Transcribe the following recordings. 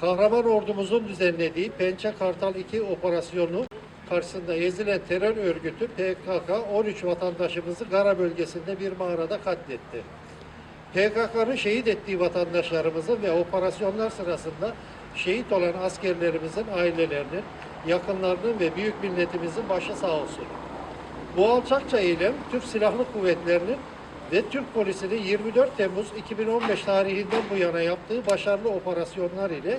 kahraman ordumuzun düzenlediği Pençe Kartal 2 operasyonu karşısında ezilen terör örgütü PKK 13 vatandaşımızı Gara bölgesinde bir mağarada katletti. PKK'nın şehit ettiği vatandaşlarımızın ve operasyonlar sırasında şehit olan askerlerimizin ailelerinin, yakınlarının ve büyük milletimizin başı sağ olsun. Bu alçakça eylem Türk Silahlı Kuvvetleri'nin ve Türk polisinin 24 Temmuz 2015 tarihinden bu yana yaptığı başarılı operasyonlar ile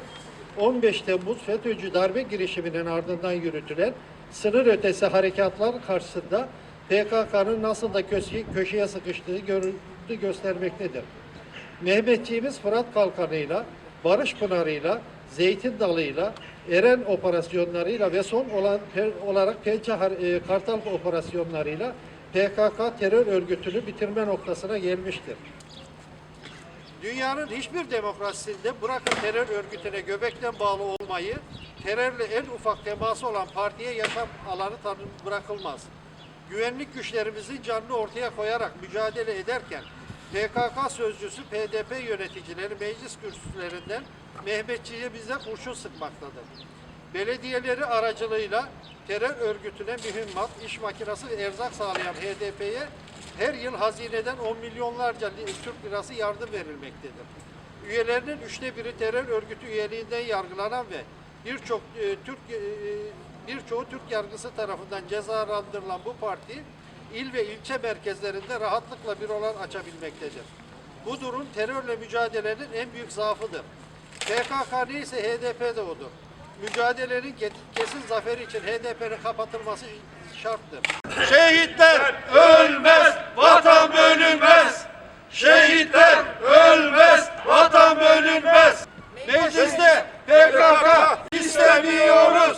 15 Temmuz FETÖ'cü darbe girişiminin ardından yürütülen sınır ötesi harekatlar karşısında PKK'nın nasıl da köşe- köşeye sıkıştığı görüntü göstermektedir. Mehmetçiğimiz Fırat Kalkanı'yla, Barış Pınarı'yla, Zeytin Dalı'yla, Eren operasyonlarıyla ve son olan olarak Pençe e, Kartal operasyonlarıyla PKK terör örgütünü bitirme noktasına gelmiştir. Dünyanın hiçbir demokrasisinde bırakın terör örgütüne göbekten bağlı olmayı, terörle en ufak teması olan partiye yaşam alanı bırakılmaz. Güvenlik güçlerimizin canını ortaya koyarak mücadele ederken PKK sözcüsü PDP yöneticileri meclis kürsülerinden Mehmetçi'ye bize kurşun sıkmaktadır. Belediyeleri aracılığıyla terör örgütüne mühimmat, iş makinesi ve erzak sağlayan HDP'ye her yıl hazineden 10 milyonlarca Türk lirası yardım verilmektedir. Üyelerinin üçte biri terör örgütü üyeliğinden yargılanan ve birçok e, Türk e, birçoğu Türk yargısı tarafından cezalandırılan bu parti il ve ilçe merkezlerinde rahatlıkla bürolar açabilmektedir. Bu durum terörle mücadelenin en büyük zaafıdır. PKK neyse HDP de odur mücadelenin kesin zaferi için HDP'nin kapatılması şarttır. Şehitler ölmez, vatan bölünmez. Şehitler ölmez, vatan bölünmez. Mecliste PKK istemiyoruz.